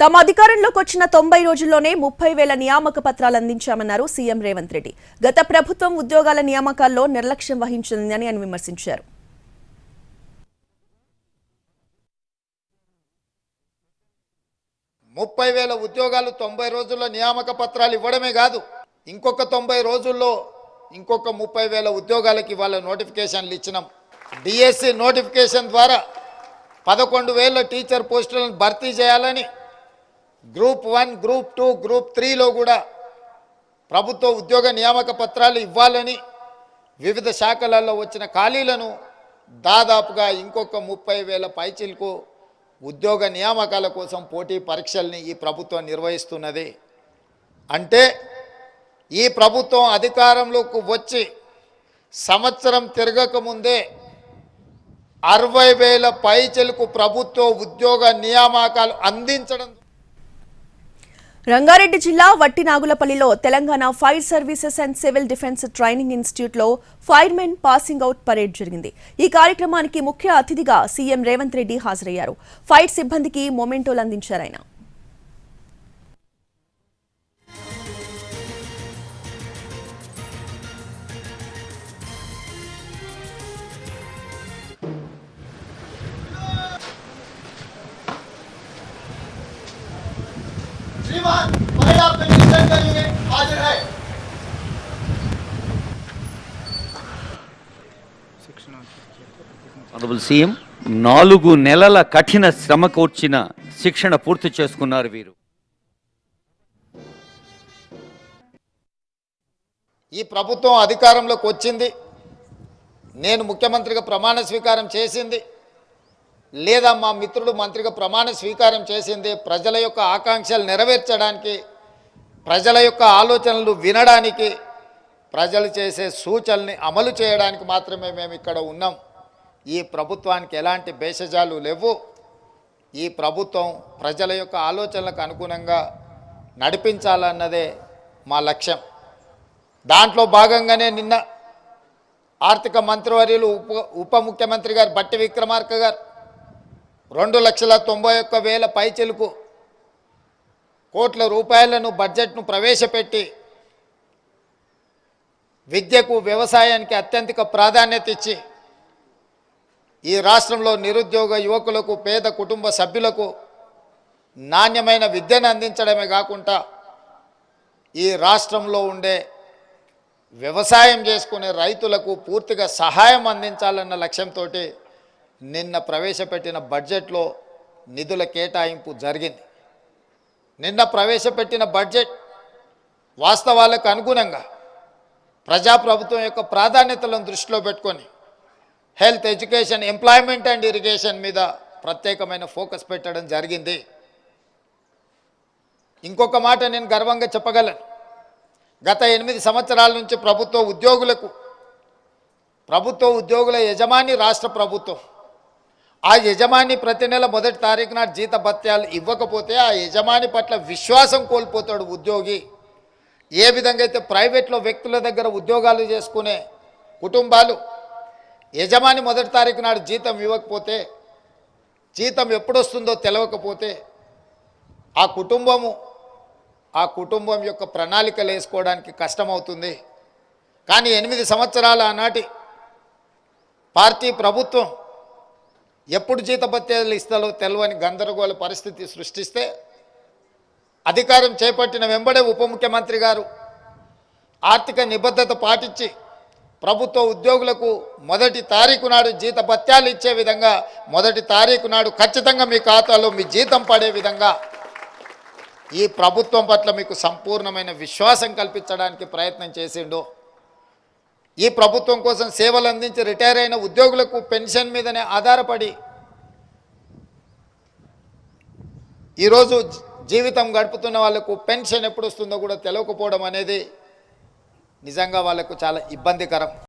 తమ అధికారంలోకి వచ్చిన తొంభై రోజుల్లోనే ముప్పై వేల నియామక పత్రాలు అందించామన్నారు సీఎం రేవంత్ రెడ్డి. గత ప్రభుత్వం ఉద్యోగాల నియామకాల్లో నిర్లక్ష్యం వహించిందని ఆయన విమర్శించారు. ముప్పై వేల ఉద్యోగాలు తొంభై రోజుల్లో నియామక పత్రాలు ఇవ్వడమే కాదు ఇంకొక తొంభై రోజుల్లో ఇంకొక ముప్పై వేల ఉద్యోగాలకి వాళ్ళ నోటిఫికేషన్లు ఇచ్చినాం. డిఎస్సి నోటిఫికేషన్ ద్వారా పదకొండు వేల టీచర్ పోస్టులను భర్తీ చేయాలని group one group two group త్రీలో కూడా ప్రభుత్వ ఉద్యోగ నియామక పత్రాలు ఇవ్వాలని వివిధ శాఖలలో వచ్చిన ఖాళీలను దాదాపుగా ఇంకొక ముప్పై వేల పైచిలకు ఉద్యోగ నియామకాల కోసం పోటీ పరీక్షల్ని ఈ ప్రభుత్వం నిర్వహిస్తున్నది. అంటే ఈ ప్రభుత్వం అధికారంలోకి వచ్చి సంవత్సరం తిరగకముందే అరవై వేల పైచెలకు ప్రభుత్వ ఉద్యోగ నియామకాలు అందించడం రంగారెడ్డి జిల్లా వట్టినాగులపల్లిలో Telangana fire services and civil defence training ఇన్స్టిట్యూట్లో ఫైర్మెన్ పాసింగ్ అవుట్ పరేడ్ జరిగింది. ఈ కార్యక్రమానికి ముఖ్య అతిథిగా సీఎం రేవంత్ రెడ్డి హాజరయ్యారు. ఫైర్ సిబ్బందికి మొమెంటోలు అందించారు ఆయన. श्रीमान परेड ऑफ द मिनिस्टर का यूनिट हाजिर है ఆనరబుల్ సీఎం నాలుగు నెలల కఠిన శ్రమ కూర్చిన శిక్షణ పూర్తి చేసుకున్నారు వీరు ఈ ప్రభుత్వం అధికారంలోకి వచ్చింది నేను ముఖ్యమంత్రిగా ప్రమాణ స్వీకారం చేసింది లేదా మా మిత్రుడు మంత్రిగా ప్రమాణ స్వీకారం చేసింది ప్రజల యొక్క ఆకాంక్షలు నెరవేర్చడానికి ప్రజల యొక్క ఆలోచనలు వినడానికి ప్రజలు చేసే సూచనల్ని అమలు చేయడానికి మాత్రమే మేము ఇక్కడ ఉన్నాం. ఈ ప్రభుత్వానికి ఎలాంటి భేషజాలు లేవు. ఈ ప్రభుత్వం ప్రజల యొక్క ఆలోచనలకు అనుగుణంగా నడిపించాలన్నదే మా లక్ష్యం. దాంట్లో భాగంగానే నిన్న ఆర్థిక మంత్రివర్యులు ఉప ఉప ముఖ్యమంత్రి గారు బట్టి విక్రమార్క గారు రెండు లక్షల తొంభై ఒక్క వేల పైచెలకు కోట్ల రూపాయలను బడ్జెట్ను ప్రవేశపెట్టి విద్యకు వ్యవసాయానికి అత్యంతిక ప్రాధాన్యత ఇచ్చి ఈ రాష్ట్రంలో నిరుద్యోగ యువకులకు పేద కుటుంబ సభ్యులకు నాణ్యమైన విద్యను అందించడమే కాకుండా ఈ రాష్ట్రంలో ఉండే వ్యవసాయం చేసుకునే రైతులకు పూర్తిగా సహాయం అందించాలన్న లక్ష్యంతో నిన్న ప్రవేశపెట్టిన బడ్జెట్లో నిధుల కేటాయింపు జరిగింది. నిన్న ప్రవేశపెట్టిన బడ్జెట్ వాస్తవాలకు అనుగుణంగా ప్రజాప్రభుత్వం యొక్క ప్రాధాన్యతలను దృష్టిలో పెట్టుకొని health education employment and irrigation మీద ప్రత్యేకమైన ఫోకస్ పెట్టడం జరిగింది. ఇంకొక మాట నేను గర్వంగా చెప్పగలను. గత ఎనిమిది సంవత్సరాల నుంచి ప్రభుత్వ ఉద్యోగులకు ప్రభుత్వ ఉద్యోగుల యజమాని రాష్ట్ర ప్రభుత్వం ఆ యజమాని ప్రతి నెల మొదటి తారీఖు నాడు జీత భత్యాలు ఇవ్వకపోతే ఆ యజమాని పట్ల విశ్వాసం కోల్పోతాడు ఉద్యోగి. ఏ విధంగా అయితే ప్రైవేట్లో వ్యక్తుల దగ్గర ఉద్యోగాలు చేసుకునే కుటుంబాలు యజమాని మొదటి తారీఖు నాడు జీతం ఇవ్వకపోతే జీతం ఎప్పుడొస్తుందో తెలవకపోతే ఆ కుటుంబము ఆ కుటుంబం యొక్క ప్రణాళికలు వేసుకోవడానికి కష్టమవుతుంది. కానీ ఎనిమిది సంవత్సరాల ఆనాటి పార్టీ ప్రభుత్వం ఎప్పుడు జీతభత్యాలు ఇస్తాలో తెలవని గందరగోళ పరిస్థితి సృష్టిస్తే అధికారం చేపట్టిన వెంబడే ఉప ముఖ్యమంత్రి గారు ఆర్థిక నిబద్ధత పాటించి ప్రభుత్వ ఉద్యోగులకు మొదటి తారీఖు నాడు జీత భత్యాలు ఇచ్చే విధంగా మొదటి తారీఖు నాడు ఖచ్చితంగా మీ ఖాతాలో మీ జీతం పడే విధంగా ఈ ప్రభుత్వం పట్ల మీకు సంపూర్ణమైన విశ్వాసం కల్పించడానికి ప్రయత్నం చేసిండు. ఈ ప్రభుత్వం కోసం సేవలు అందించి రిటైర్ అయిన ఉద్యోగులకు పెన్షన్ మీదనే ఆధారపడి ఈరోజు జీవితం గడుపుతున్న వాళ్ళకు పెన్షన్ ఎప్పుడు వస్తుందో కూడా తెలియకపోవడం అనేది నిజంగా వాళ్ళకు చాలా ఇబ్బందికరం.